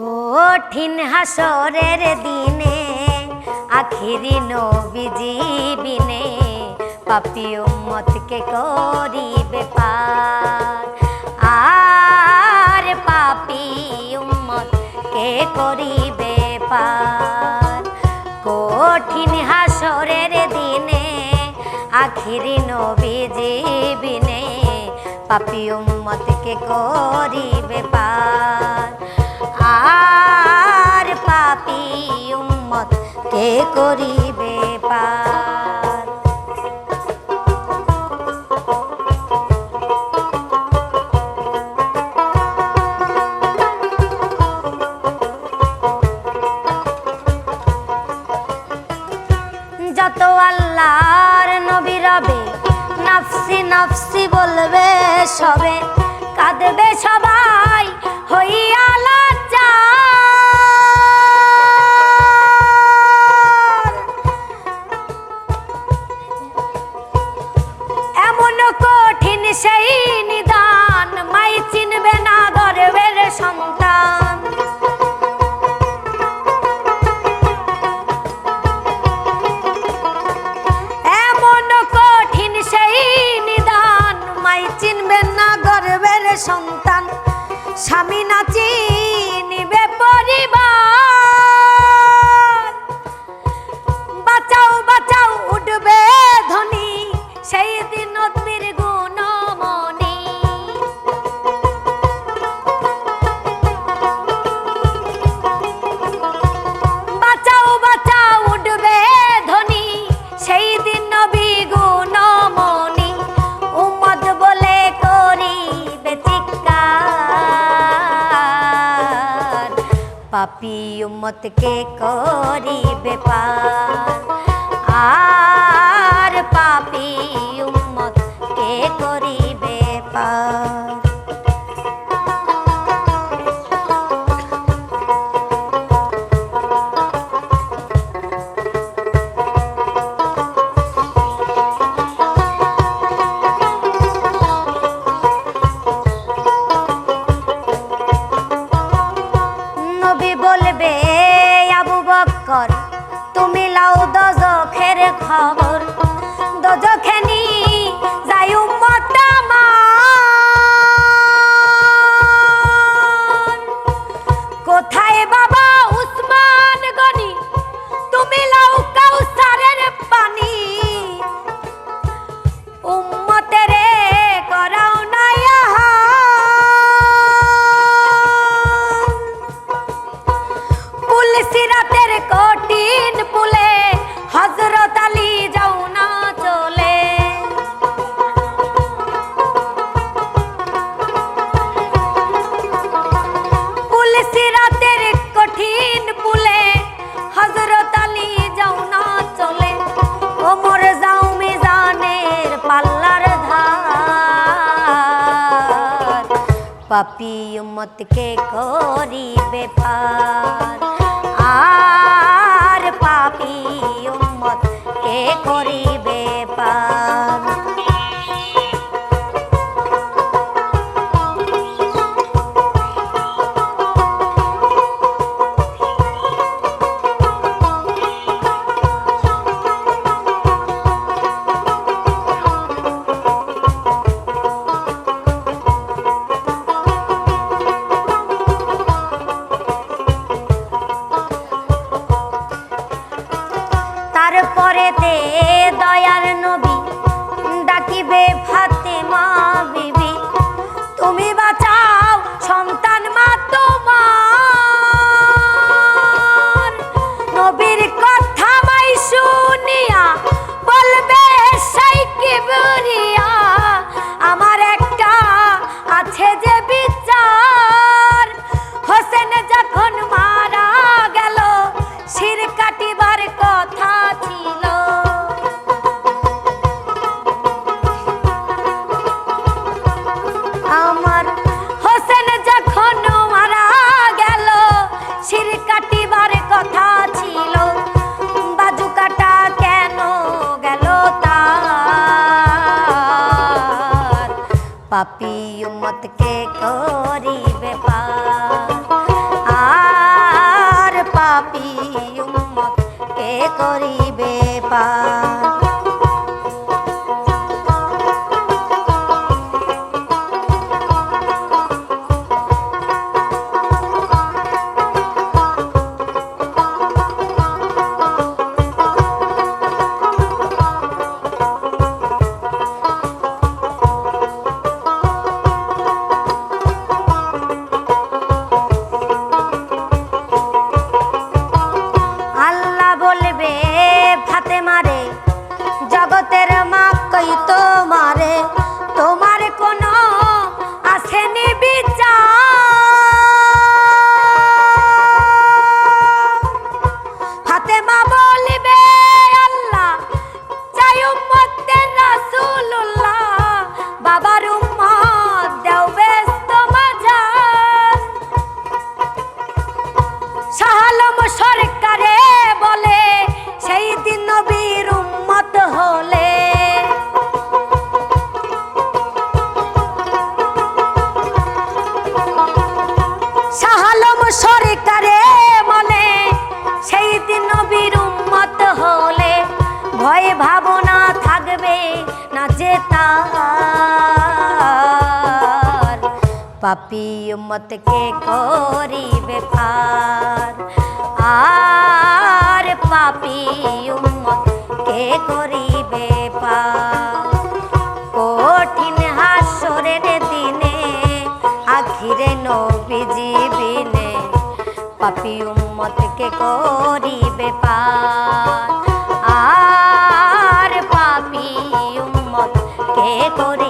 কঠিন হাসরের দিনে, আখিরি নবীজি বিনে পাপি উম্মতকে করিবে পার আর পাপি উম্মত কে করিবে পার কঠিন হাসরের দিনে, আখিরি নবীজি বিনে পাপি উম্মতকে করিবে পার কে করিবে পার। যত আল্লাহর নবী রবে নাফসি নাফসি বলবে সবে কাঁদবে সবাই হইয়া কঠিন সেই নিদান, মাই চিনবে না গর্বের সন্তান। এমন কঠিন সেই নিদান, মাই চিনবেন না গর্বের সন্তান। স্বামী না চিনিবে পরিবার। বাঁচাও বাঁচাও, উঠবে ধ্বনি সেই দিন পাপি উম্মতকে করিবে পার। আর পাপি উম্মতকে করিবে পার আর পাপি কে করিবে তারপরে তে দয়ার নবী করিবে পার ভাবনা থাকবে না তার। পাপি উম্মতকে করিবে পার আর পাপি উম্মত কে করিবে পার কঠিন হাসরের দিনে, আখিরে নবীজি বিনে, পাপি উম্মতকে করিবে পার আর কে